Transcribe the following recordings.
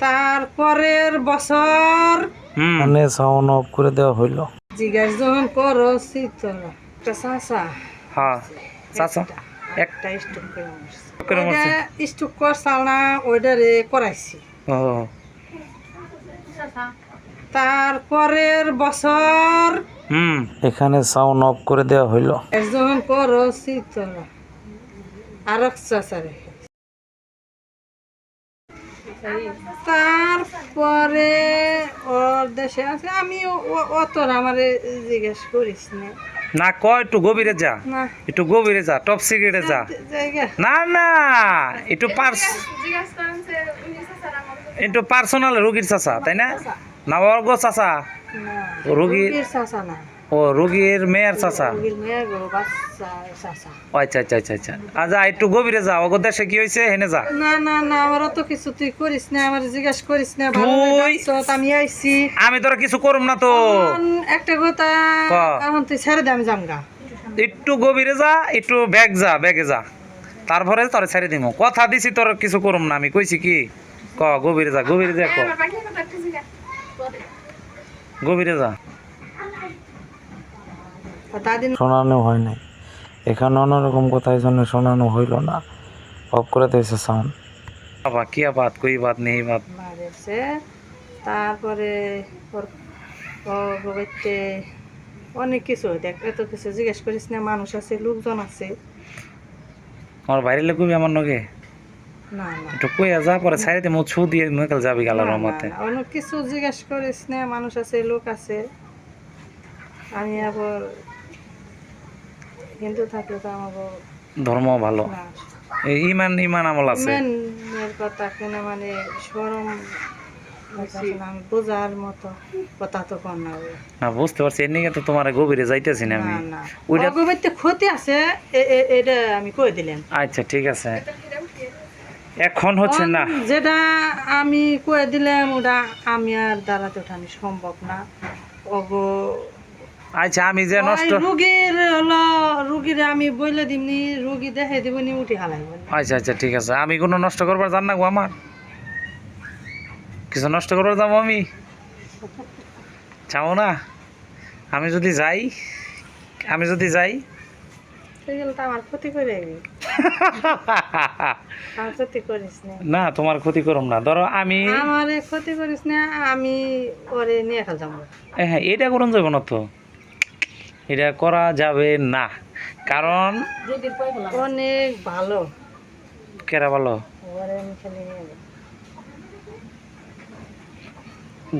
তারপরের বছর মানে সাউন্ড অফ করে দেওয়া হইল। জিজ্ঞাসা যখন করো তোরা একটা চাষা হ্যাঁ। চাচা? এক একটা স্টক করে মরছে। করে মরছে? ওইটা স্টক করছাল না ওইটারে করাইছি। ও। তারপরের বছর হুম। এখানে সাউন্ড অফ করে দেওয়া হইল। যখন করো তোরা আর এক চাষারে তারপরে ওর দেশে আছে আমি অত আমারে জিজ্ঞেস করিস না। না কয় একটু গভীরে যা। না। একটু গভীরে যা টপ সিক্রেটে যা। না না একটু পার্স একটু পার্সোনাল রোগীর চাচা তাই না? না অর্গ চাচা। রোগীর রোগীর চাষা না। ও রোগীর মেয়ের চাচা? আচ্ছা আচ্ছা আচ্ছা আচ্ছা। আচ্ছা একটু গভীরে যা অগর দেশে কি হয়েছে হেনে যা। না না না আমার অত কিছু তুই করিস না আমার জিজ্ঞাসা করিস না ভালো তুই- আমি আইছি। আমি তোরা কিছু করুম না তো। একটা কথা। এখন তুই ছেড়ে দে আমি জামগা একটু গভীরে যা একটু ব্যাগ যা ব্যাগে যা। তারপরে তোর ছেড়ে দিমু। কথা দিছি তোর কিছু করুম না আমি কইছি কি? ক গভীরে যা গভীরে যা ক। গভীরে যা। শোনানো হয় নাই। এখানে অন্যরকম কথা এই জন্য শোনানো হইল না। অফ করে দিয়েছে সাউন্ড বাবা কি বাত কই বাত নেই মারেছে। তারপরে অনেক কিছু দেখ এত কিছু জিজ্ঞেস করিস না মানুষ আছে লোকজন আছে। আমার বাইরে কবি আমার নগে? একটু কইয়া যা পরে দিয়ে মেকাল যাবি রহমতে। অনেক কিছু জিজ্ঞেস করিস না মানুষ আছে লোক আছে। আমি আবার হিন্দু থাকলে তো আমাকে ধর্ম ভালো। এই ইমান ইমান আমল আছে? মেনের কথা কেন মানে সরম আমি বোঝার মতো কথা তো কর না না বুঝতে পারছি। এর নিকে তো তোমার গভীরে যাইতেছি না আমি। না না। ওইটা- অগবাইতে ক্ষতি আছে এ- এ- এটা আমি কই দিলাম। আচ্ছা ঠিক আছে। এখন হচ্ছে না। যেটা আমি কয়ে দিলাম ওটা আমি আর দাঁড়াতে ওঠানি সম্ভব না। আচ্ছা আমি যে নষ্ট রুগীর হলো রুগীর আমি বইলে দিমনি রুগী দেখে দিবনি উঠি হালাইব আচ্ছা আচ্ছা ঠিক আছে। আমি কোনো নষ্ট করবার জান না গো আমার? কিছু নষ্ট করবার যাব আমি? চাও না? আমি যদি যাই আমি যদি যাই। দিবি। না। না তোমার ক্ষতি করম না। ধরো আমি আমারে ক্ষতি করিস না আমি ওরে নিয়ে হ্যাঁ এটা করুন যাবে না তো। এটা করা যাবে না। কারণ? অনেক ভালো। কেরা ভালো।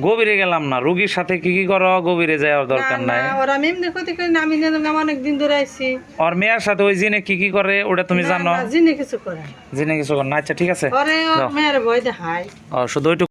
গভীরে গেলাম না রুগীর সাথে কি কি করো? গভীরে যাওয়ার দরকার নাই। না, ওরা ক্ষতি করি না আমি যাব, অনেক দিন ধরে আইছি। ওর মেয়ের সাথে ওই জিনে কি কি করে ওটা তুমি না, জানো? জিনে কিছু করে না। জিনে কিছু করে না। আচ্ছা ঠিক আছে। ওরে মেয়ের ভয় দেখায়। ও শুধু